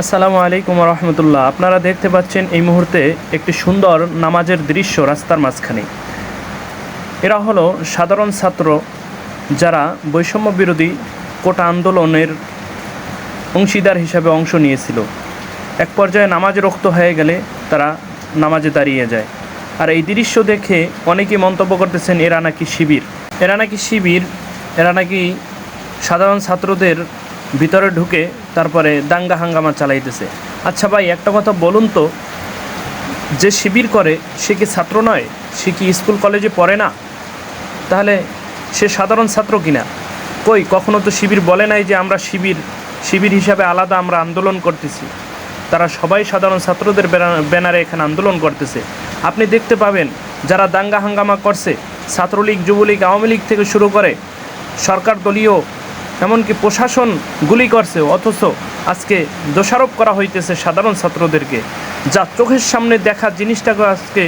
আসসালামু আলাইকুম রহমতুল্লাহ আপনারা দেখতে পাচ্ছেন এই মুহূর্তে একটি সুন্দর নামাজের দৃশ্য রাস্তার মাঝখানে। এরা হলো সাধারণ ছাত্র যারা বৈষম্য বিরোধী কোটা আন্দোলনের অংশীদার হিসাবে অংশ নিয়েছিল। এক পর্যায়ে নামাজ রক্ত হয়ে গেলে তারা নামাজে দাঁড়িয়ে যায়। আর এই দৃশ্য দেখে অনেকেই মন্তব্য করতেছেন, এরা নাকি শিবির? এরা নাকি শিবির, এরা নাকি সাধারণ ছাত্রদের ভিতরে ঢুকে তারপরে দাঙ্গা হাঙ্গামা চালাইতেছে। আচ্ছা ভাই, একটা কথা বলুন তো, যে শিবির করে, সে কি ছাত্র নয়? সে কি স্কুল কলেজে পড়ে না? তাহলে সে সাধারণ ছাত্র কিনা? কই, কখনো তো শিবির বলে নাই যে আমরা শিবির শিবির হিসাবে আলাদা আমরা আন্দোলন করতেছি। তারা সবাই সাধারণ ছাত্রদের ব্যানা- ব্যানারে এখানে আন্দোলন করতেছে। আপনি দেখতে পাবেন, যারা দাঙ্গা হাঙ্গামা করছে, ছাত্রলীগ, যুবলীগ, আওয়ামী লীগ থেকে শুরু করে, সরকার দলীয় এমনকি প্রশাসন গুলি করছে, অথচ আজকে দোষারোপ করা হইতেছে সাধারণ ছাত্রদেরকে, যা চোখের সামনে দেখা জিনিসটাকে আজকে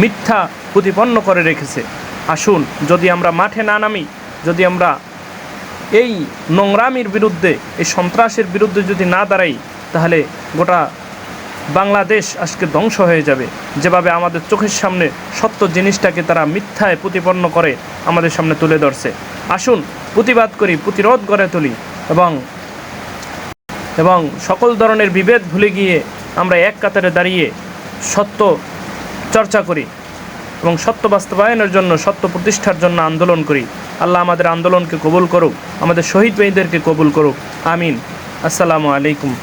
মিথ্যা প্রতিপন্ন করে রেখেছে। আসুন, যদি আমরা মাঠে না নামি, যদি আমরা এই নোংরামির বিরুদ্ধে, এই সন্ত্রাসের বিরুদ্ধে যদি না দাঁড়াই, তাহলে গোটা বাংলাদেশ আজকে ধ্বংস হয়ে যাবে। যেভাবে আমাদের চোখের সামনে সত্য জিনিসটাকে তারা মিথ্যায় প্রতিপন্ন করে আমাদের সামনে তুলে ধরছে। আসুন প্রতিবাদ করি, প্রতিরোধ গড়ে তুলি এবং এবং সকল ধরনের বিভেদ ভুলে গিয়ে আমরা এক কাতারে দাঁড়িয়ে সত্য চর্চা করি এবং সত্য বাস্তবায়নের জন্য, সত্য প্রতিষ্ঠার জন্য আন্দোলন করি। আল্লাহ আমাদের আন্দোলনকে কবুল করুক, আমাদের শহীদ ভাইদেরকে কবুল করুক। আমিন। আসসালামু আলাইকুম।